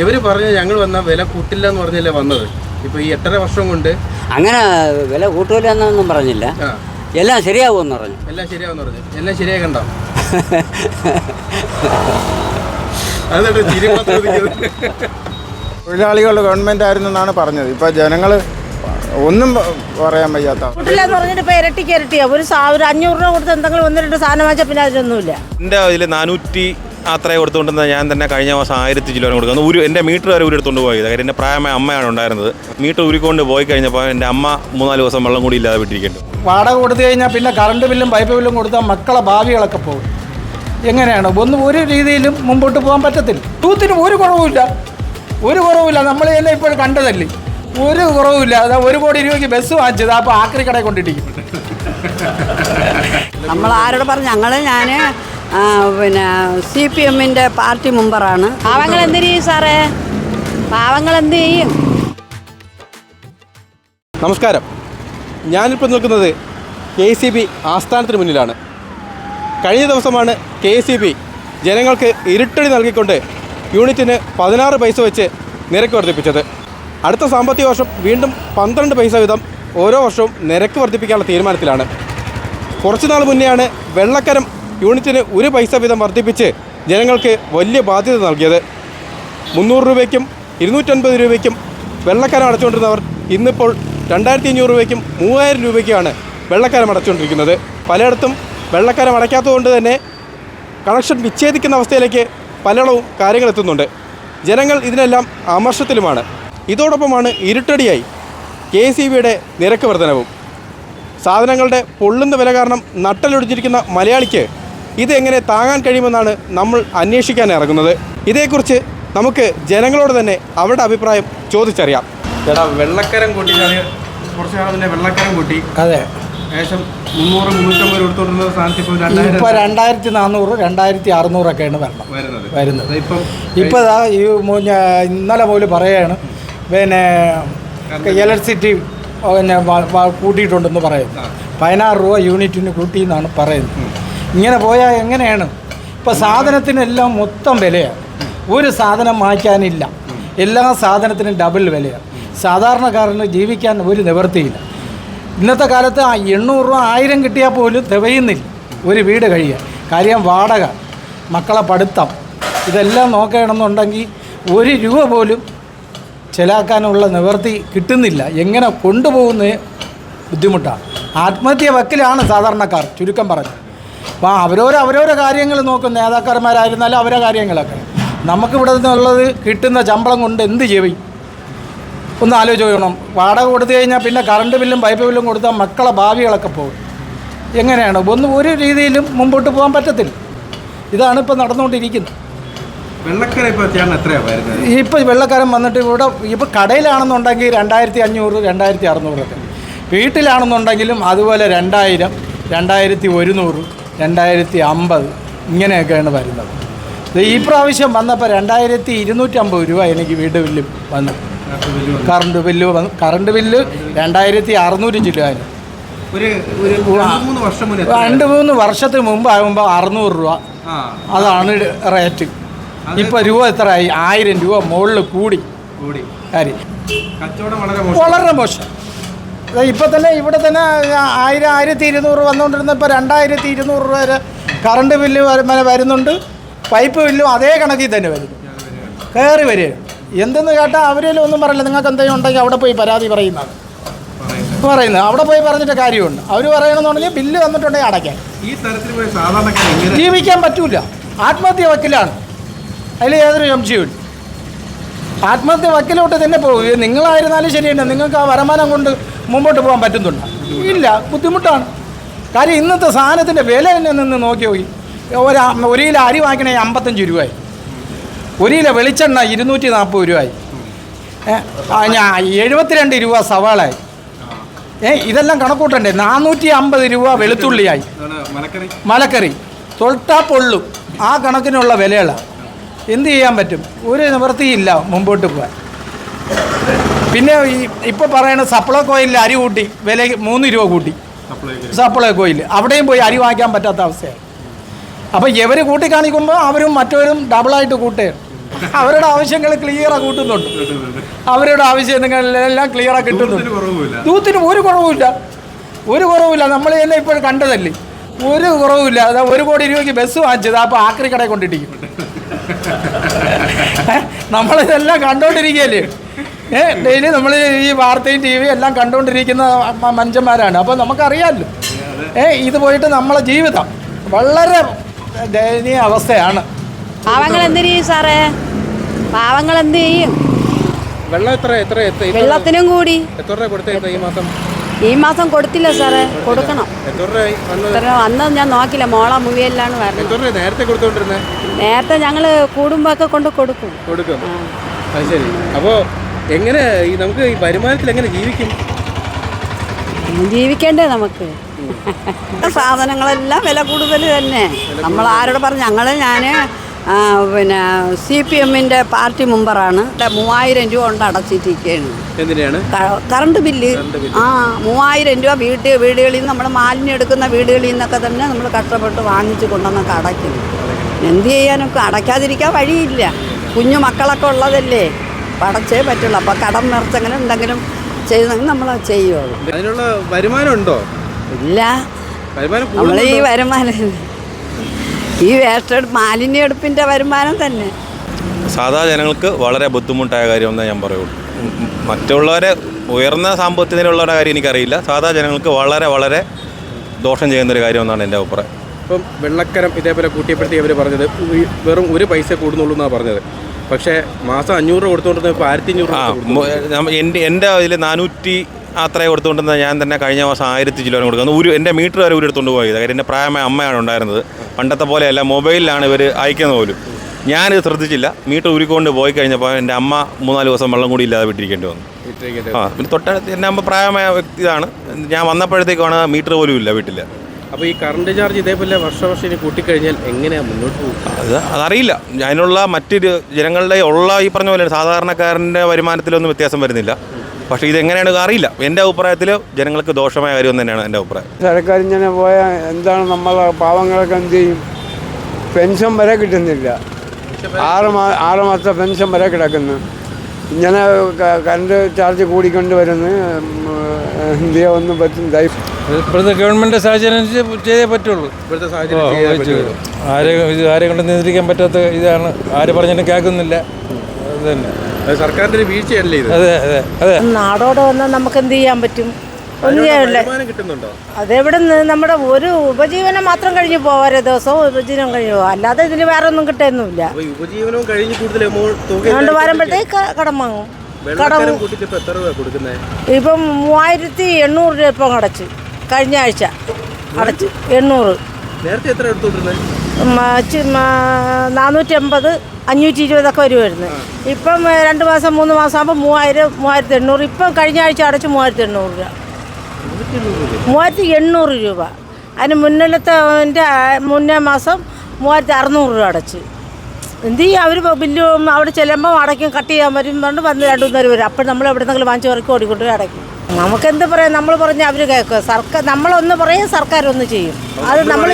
ഇവർ പറഞ്ഞ ഞങ്ങൾ വന്ന വില കൂട്ടില്ല എന്ന് പറഞ്ഞല്ലേ വന്നത്? ഇപ്പൊ ഈ എട്ടര വർഷം കൊണ്ട് അങ്ങനെ വില കൂട്ടില്ല എന്നൊന്നും പറഞ്ഞില്ല എല്ലാം ശരിയാവുമെന്ന് പറഞ്ഞു. എല്ലാം ശരിയാവും പറഞ്ഞു. എല്ലാം ശരിയായി കണ്ടോ? ഗവൺമെന്റ് ആയിരുന്നു എന്നാണ് പറഞ്ഞത്. ഇപ്പൊ ജനങ്ങൾ ഒന്നും പറയാൻ വയ്യാത്ത കൂട്ടില്ലെന്ന് പറഞ്ഞിട്ട് ഇപ്പൊ ഇരട്ടിക്ക് ഇരട്ടിയാ. ഒരു അഞ്ഞൂറ് രൂപ കൊടുത്ത് എന്തെങ്കിലും ഒന്ന് രണ്ട് സാധനം വാങ്ങിച്ചാൽ പിന്നെ അതിലൊന്നുമില്ല. എന്റെ അതിൽ നാനൂറ്റി അത്രയും കൊടുത്തുകൊണ്ടിരുന്ന ഞാൻ തന്നെ കഴിഞ്ഞ മാസം ആയിരത്തി ചില്ലുവാനും കൊടുക്കുന്നത് ഒരു എന്റെ മീറ്റർ വരെ ഉരുത്തുകൊണ്ട് പോയത് കാര്യം എന്റെ പ്രായമായ അമ്മയാണ് ഉണ്ടായിരുന്നത്. മീറ്റർ ഉരുക്കൊണ്ട് പോയി കഴിഞ്ഞപ്പോൾ എന്റെ അമ്മ മൂന്നാൽ ദിവസം വെള്ളം കൂടി ഇല്ലാതെ വിട്ടിരിക്കുന്നു വാടക കൊടുത്തു കഴിഞ്ഞാൽ പിന്നെ കറണ്ട് ബില്ലും പൈപ്പ് ബില്ലും കൊടുത്താൽ മക്കളെ ഭാവികളൊക്കെ പോകും. എങ്ങനെയാണ്? ഒന്നും ഒരു രീതിയിലും മുമ്പോട്ട് പോകാൻ പറ്റത്തില്ല. തൂത്തിന് ഒരു കുറവുമില്ല. ഒരു കുറവുമില്ല. നമ്മൾ തന്നെ ഇപ്പോൾ കണ്ടതല്ലേ? ഒരു കുറവുമില്ല. അതാ ഒരു കോടി രൂപയ്ക്ക് ബസ് വാങ്ങിച്ചത്. അപ്പോൾ ആക്രി കടയിൽ കൊണ്ടിട്ടിരിക്കും നമ്മൾ ആരോട് പറഞ്ഞു ഞങ്ങൾ ഞാൻ പിന്നെ സി പി എമ്മിന്റെ പാർട്ടി മെമ്പറാണ്. പാവങ്ങൾ എന്ത് ചെയ്യും സാറേ? പാവങ്ങൾ എന്ത് ചെയ്യും? നമസ്കാരം. ഞാനിപ്പോൾ നിൽക്കുന്നത് കെ സി ബി ആസ്ഥാനത്തിന് മുന്നിലാണ്. കഴിഞ്ഞ ദിവസമാണ് കെ സി ബി ജനങ്ങൾക്ക് ഇരുട്ടടി നൽകിക്കൊണ്ട് യൂണിറ്റിന് പതിനാറ് പൈസ വെച്ച് നിരക്ക് വർദ്ധിപ്പിച്ചത്. അടുത്ത സാമ്പത്തിക വർഷം വീണ്ടും പന്ത്രണ്ട് പൈസ വീതം ഓരോ വർഷവും നിരക്ക് വർദ്ധിപ്പിക്കാനുള്ള തീരുമാനത്തിലാണ്. കുറച്ചു നാൾ മുന്നെയാണ് വെള്ളക്കരം യൂണിറ്റിന് ഒരു പൈസ വീതം വർദ്ധിപ്പിച്ച് ജനങ്ങൾക്ക് വലിയ ബാധ്യത നൽകിയത്. മുന്നൂറ് രൂപയ്ക്കും ഇരുന്നൂറ്റൻപത് രൂപയ്ക്കും വെള്ളക്കരം അടച്ചുകൊണ്ടിരുന്നവർ ഇന്നിപ്പോൾ രണ്ടായിരത്തി അഞ്ഞൂറ് രൂപയ്ക്കും മൂവായിരം രൂപയ്ക്കുമാണ് വെള്ളക്കരം അടച്ചുകൊണ്ടിരിക്കുന്നത്. പലയിടത്തും വെള്ളക്കരം അടയ്ക്കാത്തതുകൊണ്ട് തന്നെ കണക്ഷൻ വിച്ഛേദിക്കുന്ന അവസ്ഥയിലേക്ക് പലയിടവും കാര്യങ്ങൾ എത്തുന്നുണ്ട്. ജനങ്ങൾ ഇതിനെല്ലാം അമർഷത്തിലുമാണ്. ഇതോടൊപ്പമാണ് ഇരുട്ടടിയായി കെ സി ബിയുടെ നിരക്ക് വർധനവും. സാധനങ്ങളുടെ പൊള്ളുന്ന വില കാരണം നട്ടലൊടിച്ചിരിക്കുന്ന മലയാളിക്ക് ഇതെങ്ങനെ താങ്ങാൻ കഴിയുമെന്നാണ് നമ്മൾ അന്വേഷിക്കാൻ ഇറങ്ങുന്നത്. ഇതേക്കുറിച്ച് നമുക്ക് ജനങ്ങളോട് തന്നെ അവരുടെ അഭിപ്രായം ചോദിച്ചറിയാം. ചേട്ടാ വെള്ളക്കരം കൂട്ടി കുറച്ച് നാൾ മുന്നേ വെള്ളക്കരം കൂട്ടി. അതെ. ഏകദേശം മുന്നൂറ് മുന്നൂറ്റമ്പത് എടുത്തോണ്ടിരുന്ന സ്ഥാനത്ത് ഇപ്പോൾ ഇപ്പോൾ രണ്ടായിരത്തി നാനൂറ് രണ്ടായിരത്തി അറുന്നൂറൊക്കെയാണ് വരണം വരുന്നത്. വരുന്നത്. ഇപ്പം ഇപ്പോൾ ഇതാ ഈ ഇന്നലെ മുതൽ പറയുകയാണ് പിന്നെ ഇലക്ട്രിസിറ്റി പിന്നെ കൂട്ടിയിട്ടുണ്ടെന്ന് പറയുന്നു. പതിനാറ് രൂപ യൂണിറ്റിന് കൂട്ടി എന്നാണ് പറയുന്നത് ഇങ്ങനെ പോയാൽ എങ്ങനെയാണ്? ഇപ്പോൾ സാധനത്തിനെല്ലാം മൊത്തം വിലയാണ് ഒരു സാധനം മാറ്റാനില്ല എല്ലാ സാധനത്തിനും ഡബിൾ വിലയാണ് സാധാരണക്കാരന് ജീവിക്കാൻ ഒരു നിവൃത്തിയില്ല. ഇന്നത്തെ കാലത്ത് എണ്ണൂറ് രൂപ ആയിരം കിട്ടിയാൽ പോലും തികയുന്നില്ല. ഒരു വീട് കഴിയാൻ. കാര്യം വാടക മക്കളെ പഠിത്തം ഇതെല്ലാം നോക്കണമെന്നുണ്ടെങ്കിൽ ഒരു രൂപ പോലും ചിലാക്കാനുള്ള നിവൃത്തി കിട്ടുന്നില്ല. എങ്ങനെ കൊണ്ടുപോകുന്നത് ബുദ്ധിമുട്ടാണ്. ആത്മഹത്യ വക്കിലാണ് സാധാരണക്കാർ ചുരുക്കം പറഞ്ഞു അപ്പോൾ അവരോരോ അവരോരോ കാര്യങ്ങൾ നോക്കും നേതാക്കന്മാരായിരുന്നാലും അവരെ കാര്യങ്ങളൊക്കെ. നമുക്കിവിടെ നിന്നുള്ളത് കിട്ടുന്ന ശമ്പളം കൊണ്ട് എന്ത് ചെയ്യും ഒന്ന് ആലോചിക്കണം വാടക കൊടുത്തു കഴിഞ്ഞാൽ പിന്നെ കറണ്ട് ബില്ലും പൈപ്പ് ബില്ലും കൊടുത്താൽ മക്കളെ ഭാവികളൊക്കെ പോകും. എങ്ങനെയാണ്? ഒന്നും ഒരു രീതിയിലും മുമ്പോട്ട് പോകാൻ പറ്റത്തില്ല. ഇതാണ് ഇപ്പോൾ നടന്നുകൊണ്ടിരിക്കുന്നത്. വെള്ളക്കരം ഇപ്പോൾ വെള്ളക്കാരൻ വന്നിട്ട് ഇവിടെ ഇപ്പോൾ കടയിലാണെന്നുണ്ടെങ്കിൽ രണ്ടായിരത്തി അഞ്ഞൂറ് രണ്ടായിരത്തി അറുന്നൂറൊക്കെ വീട്ടിലാണെന്നുണ്ടെങ്കിലും അതുപോലെ രണ്ടായിരം രണ്ടായിരത്തി ഒരുന്നൂറ് രണ്ടായിരത്തി അമ്പത് ഇങ്ങനെയൊക്കെയാണ് വരുന്നത്. ഇത് ഈ പ്രാവശ്യം വന്നപ്പോൾ രണ്ടായിരത്തി ഇരുന്നൂറ്റമ്പത് രൂപ എനിക്ക് വീട് ബില്ല് വന്നു. കറണ്ട് ബില്ല് വന്നു. കറണ്ട് ബില്ല് രണ്ടായിരത്തി അറുന്നൂറ് ഒരു രണ്ട് മൂന്ന് വർഷത്തിന് മുമ്പ് ആകുമ്പോൾ അറുന്നൂറ് രൂപ. അതാണ് റേറ്റ്. ഇപ്പം രൂപ എത്രയായി? ആയിരം രൂപ മുകളിൽ കൂടി. കൂടി. കാര്യം. വളരെ മോശം. ഇപ്പൊ തന്നെ ഇവിടെ തന്നെ ആയിരം ആയിരത്തി ഇരുന്നൂറ് വന്നുകൊണ്ടിരുന്ന ഇപ്പോൾ രണ്ടായിരത്തി ഇരുന്നൂറ് രൂപ വരെ കറണ്ട് ബില്ല് വര- വരെ വരുന്നുണ്ട്. പൈപ്പ് ബില്ലും അതേ കണക്കിൽ തന്നെ വരുന്നു. കയറി വരിക. എന്തെന്ന് കേട്ടാൽ അവരെല്ലാം ഒന്നും പറയില്ല. നിങ്ങൾക്ക് എന്തെങ്കിലും ഉണ്ടെങ്കിൽ അവിടെ പോയി പരാതി പറയുന്നതാണ്. പറയുന്നത് അവിടെ പോയി പറഞ്ഞിട്ട് കാര്യമുണ്ട്. അവർ പറയണമെന്നുണ്ടെങ്കിൽ ബില്ല് വന്നിട്ടുണ്ടെങ്കിൽ അടയ്ക്കാൻ ഈ തരത്തിൽ ജീവിക്കാൻ പറ്റൂല. ആത്മഹത്യ വക്കിലാണ്. അതിൽ യാതൊരു സംശയമില്ല ആത്മഹത്യ വക്കിലോട്ട് തന്നെ പോകും. നിങ്ങളായിരുന്നാലും ശരിയല്ല നിങ്ങൾക്ക് ആ വരുമാനം കൊണ്ട് മുമ്പോട്ട് പോകാൻ പറ്റുന്നുണ്ടോ? ഇല്ല. ബുദ്ധിമുട്ടാണ്. കാര്യം ഇന്നത്തെ സാധനത്തിന്റെ വില തന്നെ നിന്ന് നോക്കി പോയി ഒരു ഒരു കിലോ അരി വാങ്ങിക്കണേ അമ്പത്തഞ്ച് രൂപയായി. ഒരു കിലോ വെളിച്ചെണ്ണ ഇരുന്നൂറ്റി നാൽപ്പത് രൂപയായി ഞാൻ എഴുപത്തിരണ്ട് രൂപ സവാളായി ഏ ഇതെല്ലാം കണക്കൂട്ടണ്ടേ? നാനൂറ്റി അമ്പത് രൂപ വെളുത്തുള്ളിയായി. മലക്കറി. മലക്കറി. തൊട്ടാ പൊള്ളും. ആ കണക്കിനുള്ള വിലകളാണ് എന്ത് ചെയ്യാൻ പറ്റും? ഒരു നിവൃത്തിയില്ല മുമ്പോട്ട് പോകാൻ പിന്നെ ഈ ഇപ്പോൾ പറയണ സപ്ലൈ കോയിലിൽ അരി കൂട്ടി വില മൂന്ന് രൂപ കൂട്ടി. സപ്ലൈ കോയിൽ. അവിടെയും പോയി അരി വാങ്ങിക്കാൻ പറ്റാത്ത അവസ്ഥയാണ് അപ്പോൾ ഇവർ കൂട്ടി കാണിക്കുമ്പോൾ അവരും മറ്റവരും ഡബിളായിട്ട് കൂട്ടുകയാണ് അവരുടെ ആവശ്യങ്ങൾ ക്ലിയറാണ് കൂട്ടുന്നുണ്ട്. അവരുടെ ആവശ്യങ്ങളെല്ലാം ക്ലിയറാണ് കിട്ടുന്നുണ്ട്. ദൂത്തിന് ഒരു കുറവുമില്ല. ഒരു കുറവുമില്ല. നമ്മൾ തന്നെ ഇപ്പോൾ കണ്ടതല്ലേ? ഒരു കുറവുമില്ല. അതാ ഒരു കോടി രൂപയ്ക്ക് ബസ് വാങ്ങിച്ചത്. അപ്പോൾ ആക്രി കടയിൽ കൊണ്ടിട്ടിരിക്കും നമ്മളിതെല്ലാം കണ്ടുകൊണ്ടിരിക്കുകയല്ലേ ഏ ഡെയിലി നമ്മൾ ഈ വാർത്തയും ടി വി എല്ലാം കണ്ടുകൊണ്ടിരിക്കുന്ന മനുഷ്യന്മാരാണ്. അപ്പോൾ നമുക്കറിയാമല്ലോ ഏ ഇത് പോയിട്ട് നമ്മളെ ജീവിതം വളരെ ദയനീയ അവസ്ഥയാണ്. പാവങ്ങൾ എന്ത് ചെയ്യും സാറേ? പാവങ്ങൾ എന്ത് ചെയ്യും? വെള്ളം എത്ര എത്ര വെള്ളത്തിനും കൂടി. എത്ര രൂപ കൊടുത്തേ ഈ മാസം? ഈ മാസം കൊടുത്തില്ല സാറേ. കൊടുക്കണം. അന്ന് ഞാൻ നോക്കില്ല. മോള മുവിയെല്ലാം വരുന്നത്. നേരത്തെ കൊടുത്തോണ്ടിരുന്നത് നേരത്തെ ഞങ്ങൾ കൂടുമ്പൊക്കെ കൊണ്ട് കൊടുക്കും. കൊടുക്കും. ശരി. അപ്പോ എങ്ങനെ ഈ നമുക്ക് ഈ വരുമാനത്തിൽ എങ്ങനെ ജീവിക്കും? ജീവിക്കണ്ടേ നമുക്ക്. സാധനങ്ങളെല്ലാം വില കൂടുതൽ തന്നെ. നമ്മൾ ആരോട് പറഞ്ഞു ഞങ്ങൾ ഞാൻ പിന്നെ സി പി എമ്മിന്റെ പാർട്ടി മെമ്പറാണ്. മൂവായിരം രൂപ കൊണ്ട് അടച്ചിട്ടിരിക്കുകയാണ് എന്തിനാണ്? Current bill. ആ മൂവായിരം രൂപ വീട്ടിൽ വീടുകളിൽ നിന്ന് നമ്മൾ മാലിന്യം എടുക്കുന്ന വീടുകളിൽ നിന്നൊക്കെ തന്നെ നമ്മൾ കഷ്ടപ്പെട്ട് വാങ്ങിച്ച് കൊണ്ടുവന്നൊക്കെ അടയ്ക്കുന്നു. എന്ത് ചെയ്യാനൊക്കെ അടയ്ക്കാതിരിക്കാൻ വഴിയില്ല. കുഞ്ഞു മക്കളൊക്കെ ഉള്ളതല്ലേ? പടച്ചേ അടച്ചേ പറ്റുള്ളൂ. അപ്പോൾ കടം നിറച്ചെങ്കിലും എന്തെങ്കിലും ചെയ്തെങ്കിൽ നമ്മൾ ചെയ്യുള്ളൂ. അതിനുള്ള വരുമാനം ഉണ്ടോ? ഇല്ല. നമ്മൾ ഈ? വരുമാനം ഈ വേസ്റ്റ് മാലിന്യ എടുപ്പിന്റെ വരുമാനം തന്നെ സാധാ ജനങ്ങൾക്ക് വളരെ ബുദ്ധിമുട്ടായ കാര്യമെന്നേ ഞാൻ പറയുള്ളൂ. മറ്റുള്ളവരെ ഉയർന്ന സാമ്പത്തിക നിലയുള്ളവരുടെ കാര്യം എനിക്കറിയില്ല സാധാ ജനങ്ങൾക്ക് വളരെ വളരെ ദോഷം ചെയ്യുന്നൊരു കാര്യമെന്നാണ് എന്റെ അഭിപ്രായം ഇപ്പം വെള്ളക്കരം ഇതേപോലെ കൂട്ടിയപ്പോഴത്തേക്ക് അവർ പറഞ്ഞത് വെറും ഒരു പൈസ കൂടുന്നുള്ളൂ എന്നാണ് പറഞ്ഞത് പക്ഷേ മാസം അഞ്ഞൂറ് രൂപ കൊടുത്തുകൊണ്ടിരുന്നത് ഇപ്പോൾ ആയിരത്തി അഞ്ഞൂറ് എന്റെ എന്റെ അതിൽ നാനൂറ്റി അത്രയും കൊടുത്തുകൊണ്ടിരുന്ന ഞാൻ തന്നെ കഴിഞ്ഞ മാസം ആയിരത്തി ചില്ലോനം കൊടുക്കുന്നത് ഒരു എന്റെ മീറ്റർ വരെ ഊരെടുത്തുകൊണ്ട് പോയത് കാര്യം എന്റെ പ്രായമായ അമ്മയാണ് ഉണ്ടായിരുന്നത്. പണ്ടത്തെ പോലെയല്ല മൊബൈലിലാണ് ഇവർ അയക്കുന്നത് പോലും. ഞാനിത് ശ്രദ്ധിച്ചില്ല. മീറ്റർ ഉരുക്കൊണ്ട് പോയി കഴിഞ്ഞപ്പോൾ എന്റെ അമ്മ മൂന്നാൽ ദിവസം വെള്ളം കൂടി ഇല്ലാതെ വിട്ടിരിക്കേണ്ടി വന്നു. ആ പിന്നെ തൊട്ടടുത്ത് എന്റെ അമ്മ പ്രായമായ വ്യക്തിയാണ് ഞാൻ വന്നപ്പോഴത്തേക്കാണ് മീറ്റർ പോലും ഇല്ല വീട്ടിൽ അപ്പോൾ ഈ കറണ്ട് ചാർജ് ഇതേപോലെ വർഷവർഷം ഇനി കൂട്ടിക്കഴിഞ്ഞാൽ എങ്ങനെയാണ് മുന്നോട്ട് പോകും അത് അതറിയില്ല. അതിനുള്ള മറ്റൊരു ജനങ്ങളുടെ ഉള്ള ഈ പറഞ്ഞ പോലെ സാധാരണക്കാരന്റെ വരുമാനത്തിലൊന്നും വ്യത്യാസം വരുന്നില്ല. പക്ഷേ ഇതെങ്ങനെയാണ് അറിയില്ല. എന്റെ അഭിപ്രായത്തിൽ ജനങ്ങൾക്ക് ദോഷമായ കാര്യം തന്നെയാണ് എന്റെ അഭിപ്രായം. സർക്കാർ ഇങ്ങനെ പോയാൽ എന്താണ് നമ്മളെ പാവങ്ങളൊക്കെ എന്ത് ചെയ്യും? പെൻഷൻ വരെ കിട്ടുന്നില്ല. ആറ് മാ ആറ് മാസത്തെ പെൻഷൻ വരെ കിടക്കുന്നു. ഇങ്ങനെ കറണ്ട് ചാർജ് കൂടിക്കൊണ്ട് വരുന്നു. ഇന്ത്യ ഒന്നും പറ്റും ഇപ്പോഴത്തെ ഗവൺമെന്റ് സാഹചര്യം അനുസരിച്ച് ചെയ്തേ പറ്റുള്ളൂ. ആരെ ഇത് ആരെ കൊണ്ട് നിയന്ത്രിക്കാൻ പറ്റാത്ത ഇതാണ്. ആര് പറഞ്ഞിട്ടും കേൾക്കുന്നില്ല. തന്നെ. സർക്കാരിന്റെ വീഴ്ചയല്ലേ ഇത്? അതെ അതെ അതെ. നാടോടെ വന്നാൽ നമുക്ക് എന്ത് ചെയ്യാൻ പറ്റും? ഒന്നും ചെയ്യാനില്ല. കിട്ടുന്നുണ്ടോ? അതെവിടെ നിന്ന് നമ്മുടെ ഒരു ഉപജീവനം മാത്രം കഴിഞ്ഞു പോവാരെ ദിവസവും ഉപജീവനം കഴിഞ്ഞു പോവാ. അല്ലാതെ ഇതിന് വേറെ ഒന്നും കിട്ടുന്നില്ല ഉപജീവനവും കഴിഞ്ഞ് കൂടുതൽ തുക അതുകൊണ്ട് വരുമ്പോഴത്തേക്ക് കടം വാങ്ങും. കടം ഇപ്പം മൂവായിരത്തി എണ്ണൂറ് രൂപ ഇപ്പം അടച്ചു. കഴിഞ്ഞ ആഴ്ച അടച്ചു. എണ്ണൂറ്. നേരത്തെ എത്ര എടുത്തോണ്ടിരുന്നത് നാനൂറ്റി അമ്പത് അഞ്ഞൂറ്റി ഇരുപതൊക്കെ വരുമായിരുന്നു ഇപ്പം രണ്ട് മാസം മൂന്ന് മാസം ആകുമ്പോൾ മൂവായിരം മൂവായിരത്തി എണ്ണൂറ്. ഇപ്പം കഴിഞ്ഞ ആഴ്ച അടച്ച് മൂവായിരത്തി എണ്ണൂറ് രൂപ. മൂവായിരത്തി എണ്ണൂറ് രൂപ. അതിന് മുന്നിലത്തെ മുന്നേ മാസം മൂവായിരത്തി അറുന്നൂറ് രൂപ അടച്ച്. എന്ത് ചെയ്യും? അവർ ബില്ല് അവിടെ ചെല്ലുമ്പോൾ അടയ്ക്കും കട്ട് ചെയ്യാൻ വരും പറഞ്ഞ് വന്ന് രണ്ടു മൂന്നേരം വരും. അപ്പോൾ നമ്മൾ എവിടെ നിന്നെങ്കിലും വാങ്ങിച്ച് ഇറക്കി ഓടിക്കൊണ്ട് അടയ്ക്കും. നമുക്കെന്ത് പറയാം? നമ്മൾ പറഞ്ഞാൽ അവർ കേൾക്കുക സർക്കാർ നമ്മളൊന്ന് പറയും സർക്കാർ ഒന്ന് ചെയ്യും അത് നമ്മൾ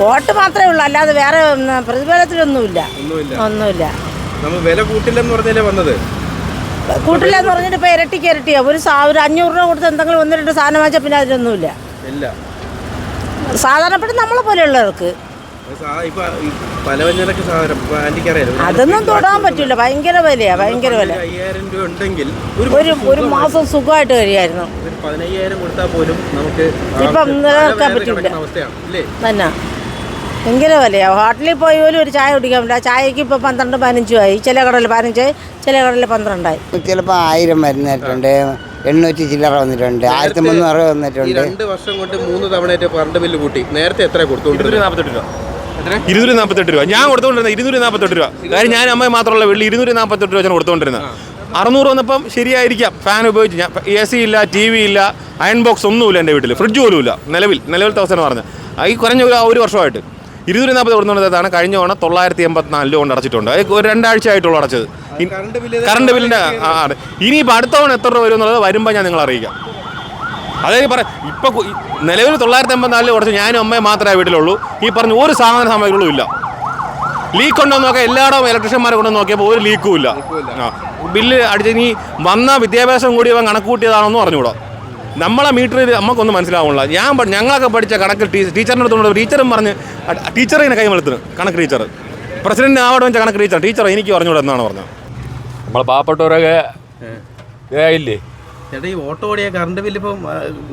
വോട്ട് മാത്രമേ ഉള്ളൂ. അല്ലാതെ വേറെ പ്രതിഫലത്തിലൊന്നുമില്ല ഒന്നുമില്ല. വന്നത്? കൂട്ടില്ലെന്ന് പറഞ്ഞിട്ട് ഇപ്പൊ ഇരട്ടിക്ക് ഇരട്ടിയാ. ഒരു ഒരു അഞ്ഞൂറ് രൂപ കൊടുത്ത് എന്തെങ്കിലും ഒന്ന് രണ്ട് സാധനം വാങ്ങിച്ചാൽ പിന്നെ അതിലൊന്നുമില്ല ഇല്ല. സാധാരണപ്പെട്ട നമ്മളെ പോലെയുള്ളവർക്ക് പലവ്യഞ്ജനക്ക് സാധനം ഇപ്പൊ അതൊന്നും തൊടാൻ പറ്റില്ല ഭയങ്കര വിലയാ ഭയങ്കര വില. അയ്യായിരം രൂപ ഉണ്ടെങ്കിൽ ഒരു ഒരു മാസം സുഖമായിട്ട് കഴിയായിരുന്നു പതിനയ്യായിരം കൊടുത്താൽ പോലും നമുക്ക് ഇപ്പം പറ്റില്ല. തന്നെ. ഭയങ്കര വിലയാ. ഹോട്ടലിൽ പോയി പോലും ഒരു ചായ കുടിക്കാൻ പറ്റില്ല. ചായക്ക് ഇപ്പോൾ പന്ത്രണ്ട് പതിനഞ്ചുമായി ചില കടയിൽ പതിനഞ്ചായി ചില കടയിൽ പന്ത്രണ്ടായി. ചിലപ്പോൾ ആയിരം വരുന്നിട്ടുണ്ട്. എണ്ണൂറ്റി ചില്ലറ വന്നിട്ടുണ്ട്. ആയിരത്തി മുന്നൂറ് വന്നിട്ടുണ്ട്. രണ്ട് വർഷം കൊണ്ട് മൂന്ന് തവണ കറണ്ട് ബില്ല് കൂട്ടി. നേരത്തെ എത്ര കൊടുത്തു നാൽപ്പത്തെട്ട് രൂപ. ഇരുന്നൂറ്റി നാൽപ്പത്തെട്ട് രൂപ. ഞാൻ കൊടുത്തുകൊണ്ടിരുന്നത് ഇരുന്നൂറ്റി നാൽപ്പത്തെട്ട് രൂപ. കാര്യം ഞാൻ അമ്മയെ മാത്രമല്ല വെള്ളി ഇരുന്നൂറ്റി നാൽപ്പത്തെട്ട് രൂപ ഞാൻ കൊടുത്തുകൊണ്ടിരുന്നത് അറുന്നൂറ് വന്നപ്പം ശരിയായിരിക്കാം. ഫാൻ ഉപയോഗിച്ച് ഞാൻ എ സി ഇല്ല ടി വി ഇല്ല അയൺ ബോക്സ് ഒന്നുമില്ല എന്റെ വീട്ടിൽ ഫ്രിഡ്ജ് പോലും ഇല്ല. നിലവിൽ നിലവിലത്തെ അവസ്ഥ പറഞ്ഞ ഈ കുറഞ്ഞ ഒരു ഒരു വർഷമായിട്ട്. ഇരുന്നൂറ്റി നാൽപ്പത് കൊടുത്തുകൊണ്ടതാണ് കഴിഞ്ഞ തവണ തൊള്ളായിരത്തി എൺപത്തിനാല് രൂപ കൊണ്ട് അടച്ചിട്ടുണ്ട്. ഒരു രണ്ടാഴ്ച ആയിട്ടുള്ളൂ അടച്ചത്. കറണ്ട് ബില്ല് കറണ്ട് ബില്ലിന്റെ ആ ആണ് ഇനിയിപ്പോൾ അടുത്ത തവണ എത്ര രൂപ വരും എന്നുള്ളത് വരുമ്പോൾ ഞാൻ നിങ്ങളെ അറിയിക്കാം. അതായത് പറ ഇപ്പൊ നിലവിൽ തൊള്ളായിരത്തി എൺപത്തിനാലിൽ കുറച്ച് ഞാനും അമ്മയും മാത്രമേ വീട്ടിലുള്ളൂ. ഈ പറഞ്ഞ ഒരു സാധന സാമഗ്രികളും ഇല്ല. ലീക്ക് ഉണ്ടോ നോക്കാം എല്ലായിടവും ഇലക്ട്രീഷ്യന്മാരെ കൊണ്ട് നോക്കിയപ്പോൾ ഒരു ലീക്കും ഇല്ല. ബില്ല് അടിച്ച് ഇനി വന്ന വിദ്യാഭ്യാസം കൂടി അവൻ കണക്ക് കൂട്ടിയതാണെന്ന് പറഞ്ഞുകൂടാ. നമ്മളെ മീറ്ററിൽ നമുക്കൊന്നും മനസ്സിലാവുന്നില്ല. ഞാൻ ഞങ്ങളൊക്കെ പഠിച്ച കണക്ക് ടീ- ടീച്ചറിന്റെ അടുത്തോണ്ട് ടീച്ചറും പറഞ്ഞ് ടീച്ചറെ ഇങ്ങനെ കൈമലത്തിന് കണക്ക് ടീച്ചർ പ്രസിഡന്റ് ആവട്ടെ വെച്ച കണക്ക് ടീച്ചർ ടീച്ചർ എനിക്ക് പറഞ്ഞുകൂടെ എന്നാണ് പറഞ്ഞത്. നമ്മളെ പാവപ്പെട്ടവരൊക്കെ ഇല്ലേ? ചേട്ടാ ഈ ഓട്ടോ ഓടിയ കറണ്ട് ബില്ല് ഇപ്പം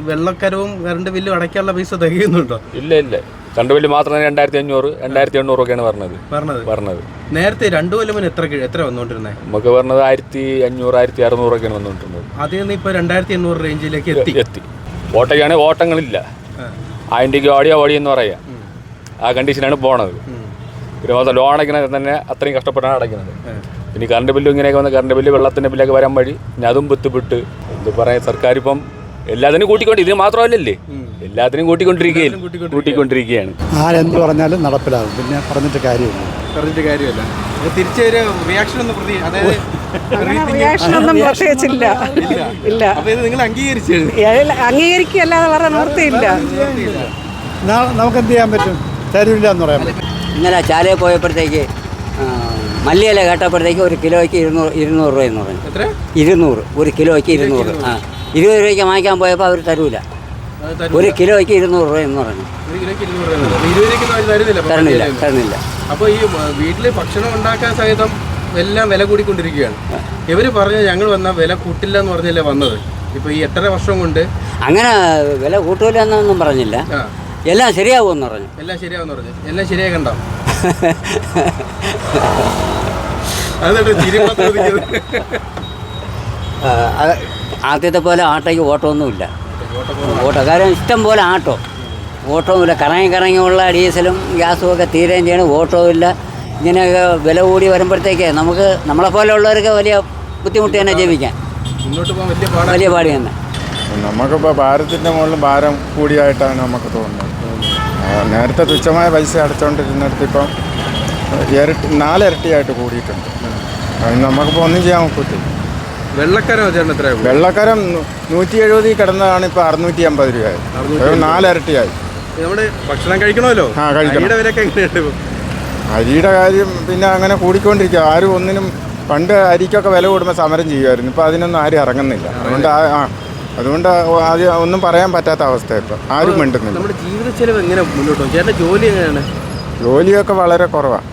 വെള്ളക്കരവും കറണ്ട് ബില്ലും അടയ്ക്കാനുള്ള പൈസ തികയുന്നുണ്ടോ? ഇല്ല ഇല്ല. കറണ്ട് ബില്ല് മാത്രം രണ്ടായിരത്തി അഞ്ഞൂറ് രണ്ടായിരത്തി എണ്ണൂറൊക്കെയാണ് പറഞ്ഞത്. പറഞ്ഞത്? പറഞ്ഞത്. നേരത്തെ രണ്ടു കൊല്ലം മുന്നേ എത്ര എത്ര വന്നുകൊണ്ടിരുന്നത് നമുക്ക് പറഞ്ഞത് ആയിരത്തി അഞ്ഞൂറ് ആയിരത്തി അറുന്നൂറൊക്കെയാണ് വന്നുകൊണ്ടിരുന്നത്. അതിൽ നിന്ന് ഇപ്പൊ രണ്ടായിരത്തി എണ്ണൂറ് റേഞ്ചിലേക്ക് എത്തി എത്തി. ഓട്ടോയ്ക്കാണെങ്കിൽ ഓട്ടങ്ങളില്ല. ആയിരത്തിക്ക് ഓടിയ എന്ന് പറയാം. ആ കണ്ടീഷനാണ് പോണത്. പിന്നെ മാത്രം ലോൺ അടയ്ക്കണത് തന്നെ അത്രയും കഷ്ടപ്പെട്ടാണ് അടയ്ക്കുന്നത് ഇനി കറണ്ട് ബില്ലും ഇങ്ങനെയൊക്കെ വന്ന് കറണ്ട് ബില്ല് വെള്ളത്തിന്റെ ബില്ലൊക്കെ വരാൻ വഴി ഇനി അതും ബുദ്ധിമുട്ട് എന്ത് പറയാ സർക്കാർ ഇപ്പം എല്ലാത്തിനും കൂട്ടിക്കൊണ്ട് ഇതിന് മാത്രമല്ലല്ലേ? എല്ലാത്തിനും കൂട്ടിക്കൊണ്ടിരിക്കുകയും കൂട്ടിക്കൊണ്ടിരിക്കുകയാണ്. ആരെന്ത് പറഞ്ഞാലും നടപ്പിലാകും പിന്നെ പറഞ്ഞിട്ട് കാര്യമില്ല. പറഞ്ഞിട്ട് കാര്യമല്ല. ഇത് ഒരു റിയാക്ഷൻ ഒന്നും പ്രതി അതായത് റിയാക്ഷനൊന്നും പ്രത്യേകിച്ചില്ല. ഇല്ല. അപ്പോൾ ഇത് നിങ്ങൾ അംഗീകരിക്കുകയല്ലാതെ നമുക്ക് എന്ത് ചെയ്യാൻ പറ്റും? തരില്ല എന്ന് പറയാൻ പറ്റും. ഇന്നലെ ചാലയിൽ പോയപ്പോഴത്തേക്ക് മല്ലിയില കേട്ടപ്പോഴത്തേക്ക് ഒരു കിലോയ്ക്ക് ഇരുന്നൂറ് ഇരുന്നൂറ് രൂപ എന്ന് പറഞ്ഞു. ഇരുന്നൂറ്. ഒരു കിലോയ്ക്ക് ഇരുന്നൂറ്. ആ. ഇരുപത് രൂപയ്ക്ക് വാങ്ങിക്കാൻ പോയപ്പോൾ അവർ തരൂല. ഒരു കിലോയ്ക്ക് ഇരുന്നൂറ് രൂപ എന്ന് പറഞ്ഞു. തരണില്ല തരണില്ല അപ്പോൾ ഈ വീട്ടിൽ ഭക്ഷണം ഉണ്ടാക്കാൻ സഹിതം എല്ലാം വില കൂടിക്കൊണ്ടിരിക്കുകയാണ്. ഇവർ പറഞ്ഞ ഞങ്ങൾ വന്ന വില കൂട്ടില്ല എന്ന് പറഞ്ഞല്ലേ വന്നത്? ഇപ്പോൾ ഈ എട്ടര വർഷം കൊണ്ട് അങ്ങനെ വില കൂട്ടൂല എന്നൊന്നും പറഞ്ഞില്ല. എല്ലാം ശരിയാവുമെന്ന് പറഞ്ഞു. എല്ലാം ശരിയാവുമെന്ന് പറഞ്ഞു. എല്ലാം ശരിയാക്കണ്ട ആദ്യത്തെ പോലെ ആട്ടയ്ക്ക് ഓട്ടമൊന്നുമില്ല. ഓട്ടോ കാരണം ഇഷ്ടം പോലെ ആട്ടോ. ഓട്ടവുമില്ല. കറങ്ങി കറങ്ങിയുള്ള ഡീസലും ഗ്യാസും ഒക്കെ തീരുകയും ചെയ്യണം. ഓട്ടോ ഇല്ല ഇങ്ങനെയൊക്കെ വില കൂടി വരുമ്പോഴത്തേക്ക് നമുക്ക് നമ്മളെ പോലെയുള്ളവർക്ക് വലിയ ബുദ്ധിമുട്ട് തന്നെ ജീവിക്കാൻ. വലിയ പാടി തന്നെ. നമുക്കിപ്പോൾ ഭാരത്തിന്റെ മുകളിൽ ഭാരം കൂടിയായിട്ടാണ് നമുക്ക് തോന്നുന്നത്. നേരത്തെ തുച്ഛമായ പൈസ അടച്ചുകൊണ്ടിരുന്നിടത്ത് ഇപ്പം ഇരട്ടി നാലിരട്ടിയായിട്ട് കൂടിയിട്ടുണ്ട്. അതിന് നമുക്കിപ്പോൾ ഒന്നും ചെയ്യാൻ ഒക്കത്തില്ല. വെള്ളക്കരം വെള്ളക്കരം നൂറ്റി എഴുപതിൽ കിടന്നതാണ് ഇപ്പോൾ അറുന്നൂറ്റി അമ്പത് രൂപയായി അത് നാലിരട്ടിയായി. നമ്മുടെ ഭക്ഷണം കഴിക്കണമല്ലോ? ആ, കഴിക്കണം. അരിയുടെ കാര്യം പിന്നെ അങ്ങനെ കൂടിക്കൊണ്ടിരിക്കുക. ആരും ഒന്നിനും പണ്ട് അരിക്കൊക്കെ വില കൂടുമ്പോൾ സമരം ചെയ്യുമായിരുന്നു. ഇപ്പോൾ അതിനൊന്നും ആരും ഇറങ്ങുന്നില്ല. അതുകൊണ്ട് ആ, അതുകൊണ്ട് ആദ്യം ഒന്നും പറയാൻ പറ്റാത്ത അവസ്ഥ ഇപ്പോൾ ആരും മിണ്ടുന്നില്ല. നമ്മുടെ ജീവിത ചെലവ് എങ്ങനെ മുന്നോട്ട് പോകും? ചേട്ടന്റെ ജോലി എങ്ങനെയാണ്? ജോലിയൊക്കെ വളരെ കുറവാണ്.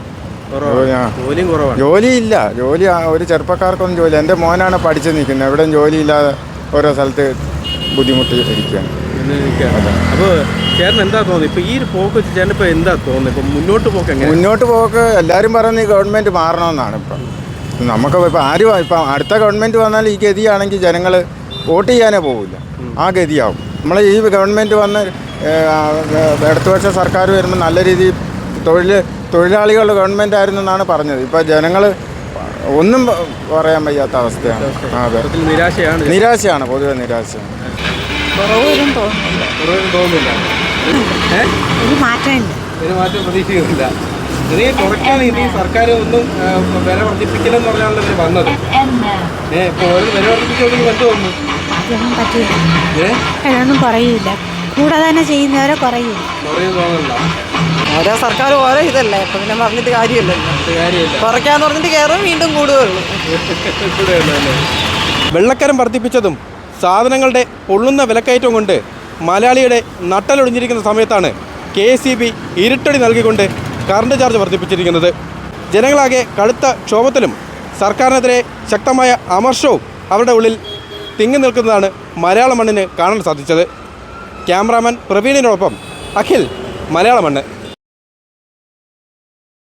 ജോലിയും. കുറവാണ്. ജോലിയില്ല ജോലി ഒരു ചെറുപ്പക്കാർക്കൊന്നും ജോലി എന്റെ മോനാണ് പഠിച്ച് നിൽക്കുന്നത്. എവിടെയും ജോലിയില്ലാതെ ഓരോ സ്ഥലത്ത് ബുദ്ധിമുട്ടി ഇരിക്കുകയാണ്. അപ്പോൾ ചേട്ടൻ എന്താ തോന്നുന്നത്? ഇപ്പൊ ഈ ഒരു പോക്ക് വെച്ച് ചേട്ടൻ ഇപ്പൊ എന്താ തോന്നുന്നത്? ഇപ്പോൾ മുന്നോട്ട് പോക്ക് എങ്ങനെ? മുന്നോട്ട് പോക്ക് എല്ലാവരും പറയുന്നത് ഈ ഗവൺമെന്റ് മാറണമെന്നാണ് ഇപ്പം. നമുക്ക് ഇപ്പോൾ ആരും ഇപ്പം അടുത്ത ഗവൺമെന്റ് വന്നാൽ ഈ ഗതിയാണെങ്കിൽ ജനങ്ങൾ വോട്ട് ചെയ്യാനേ പോകില്ല ആ ഗതിയാവും നമ്മൾ ഈ ഗവൺമെന്റ് വന്ന് വെച്ച ഇടതുപക്ഷ സർക്കാർ വരുമ്പോൾ നല്ല രീതിയിൽ തൊഴിൽ തൊഴിലാളികളുടെ ഗവൺമെന്റ് ആയിരുന്നു എന്നാണ് പറഞ്ഞത്. ഇപ്പോൾ ജനങ്ങൾ ഒന്നും പറയാൻ വയ്യാത്ത അവസ്ഥയാണ്. ആ, അതെ. നിരാശയാണ്. നിരാശയാണ് പൊതുവെ നിരാശയാണ്. കുറവൊന്നും തോന്നുന്നില്ല തോന്നുന്നില്ല ഏഹ് ഒരു മാറ്റമില്ല. ഒരു മാറ്റം പ്രതീക്ഷിക്കുന്നില്ല. ഇതിനെ കുറയ്ക്കാൻ ഇനി സർക്കാർ ഒന്നും വില വർദ്ധിപ്പിക്കില്ലെന്ന് പറഞ്ഞാണല്ലോ വന്നത്. അതൊന്നും പറ്റില്ല ഏഹ് അതൊന്നും പറയൂല കൂടെ തന്നെ ചെയ്യുന്നവരെ കുറയും. കുറയും ഓരോ സർക്കാർ ഓരോ ഇതല്ലേ? ഇപ്പം പിന്നെ പറഞ്ഞിട്ട് കാര്യമില്ലല്ലോ. കുറയ്ക്കാന്ന് പറഞ്ഞിട്ട് കയറും വീണ്ടും കൂടുകയുള്ളൂ. വെള്ളക്കരം വർദ്ധിപ്പിച്ചതും സാധനങ്ങളുടെ പൊള്ളുന്ന വിലക്കയറ്റം കൊണ്ട് മലയാളിയുടെ നട്ടലൊടിഞ്ഞിരിക്കുന്ന സമയത്താണ് കെ എസ് ഇ ബി ഇരുട്ടടി നൽകിക്കൊണ്ട് കറണ്ട് ചാർജ് വർദ്ധിപ്പിച്ചിരിക്കുന്നത്. ജനങ്ങളാകെ കടുത്ത ക്ഷോഭത്തിലും സർക്കാരിനെതിരെ ശക്തമായ അമർഷവും അവരുടെ ഉള്ളിൽ തിങ്ങി നിൽക്കുന്നതാണ് മലയാള മണ്ണിന് കാണാൻ സാധിച്ചത്. ക്യാമറാമാൻ പ്രവീണിനോടൊപ്പം അഖിൽ മലയാള മണ്ണ്.